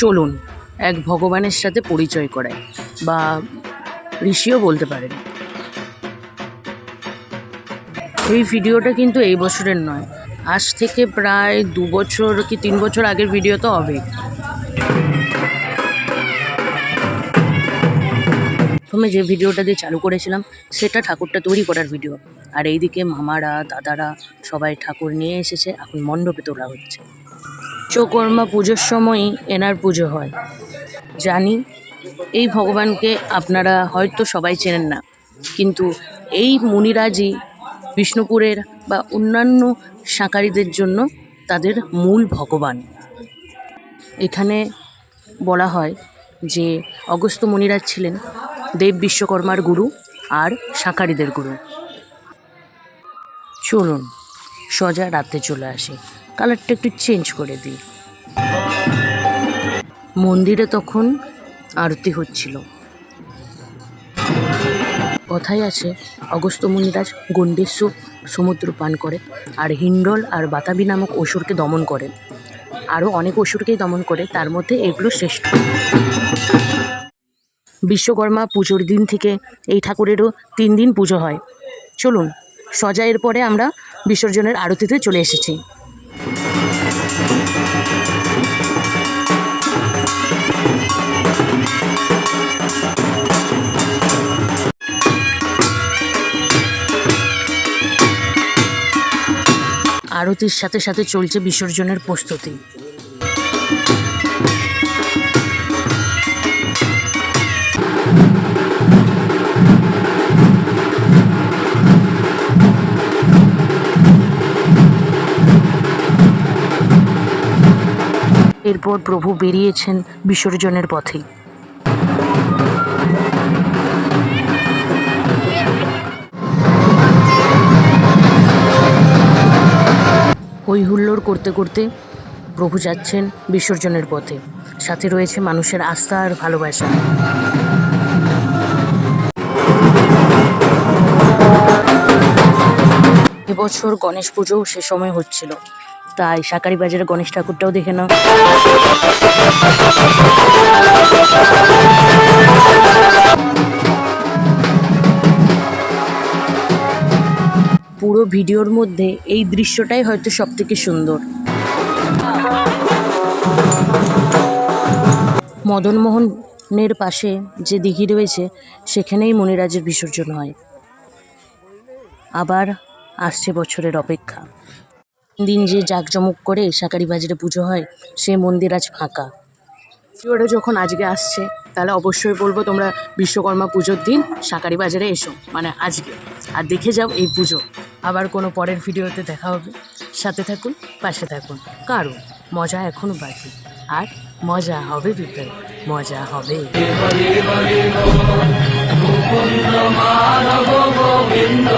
চলুন, এক ভগবানের সাথে পরিচয় করায় বা ঋষিও বলতে পারেন। এই ভিডিওটা কিন্তু এই বছরের নয়, আজ থেকে প্রায় দু বছর কি তিন বছর আগের ভিডিও তো হবে। প্রথমে যে ভিডিওটা দিয়ে চালু করেছিলাম, সেটা ঠাকুরটা তৈরি করার ভিডিও। আর এইদিকে মামারা, দাদারা সবাই ঠাকুর নিয়ে এসেছে, এখন মণ্ডপে তোলা হচ্ছে। বিশ্বকর্মা পুজোর সময়ই এনার পুজো হয়। জানি, এই ভগবানকে আপনারা হয়তো সবাই চেনেন না, কিন্তু এই মুনিরাজি বিষ্ণুপুরের বা অন্যান্য সাঁকারীদের জন্য তাদের মূল ভগবান। এখানে বলা হয় যে, অগস্ত্য মুনিরাজ ছিলেন দেব বিশ্বকর্মার গুরু আর সাঁকারিদের গুরু। চলুন, সোজা রাতে চলে আসি। কালারটা একটু চেঞ্জ করে দিই। মন্দিরে তখন আরতি হচ্ছিল। কথাই আছে, অগস্ত্য মুনিরাজ গণ্ডেশ্বু সমুদ্র পান করে আর হিন্ডল আর বাতাবি নামক অসুরকে দমন করেন আরও অনেক অসুরকেই দমন করে, তার মধ্যে এগুলো শ্রেষ্ঠ। বিশ্বকর্মা পুজোর দিন থেকে এই ঠাকুরেরও তিন দিন পুজো হয়। চলুন সজা এর পরে আমরা বিসর্জনের আরতিতে চলে এসেছি। আরতির সাথে সাথে চলছে বিসর্জনের প্রস্তুতি। এরপর প্রভু বেরিয়েছেন বিসর্জনের পথে। হই হুল্লোড় করতে করতে প্রভু যাচ্ছেন বিসর্জনের পথে। সাথে রয়েছে মানুষের আস্থা আর ভালোবাসা। এবছর গণেশ পুজোও সে সময় হচ্ছিল। তাই সাকারি বাজারে গণেশ ঠাকুরটাও দেখে নাও। পুরো ভিডিওর মধ্যে এই দৃশ্যটাই হয়তো সব থেকে সুন্দর। মদনমোহনের পাশে যে দিঘি রয়েছে, সেখানেই মণিরাজের বিসর্জন হয়। আবার আসছে বছরের অপেক্ষা। দিন যে জাঁকজমক করে সাকারি বাজারে পুজো হয়, সে মন্দির আজ ফাঁকা। ভিডিওটা যখন আজকে আসছে, তাহলে অবশ্যই বলব তোমরা বিশ্বকর্মা পুজোর দিন সাকারি বাজারে এসো মানে আজকে। আর দেখে যাও এই পুজো। আবার কোনো পরের ভিডিওতে দেখা হবে। সাথে থাকুন, পাশে থাকুন। কারণ মজা এখনও বাকি। আর মজা হবে বিপ্লব মজা হবে। মানব গোবিন্দ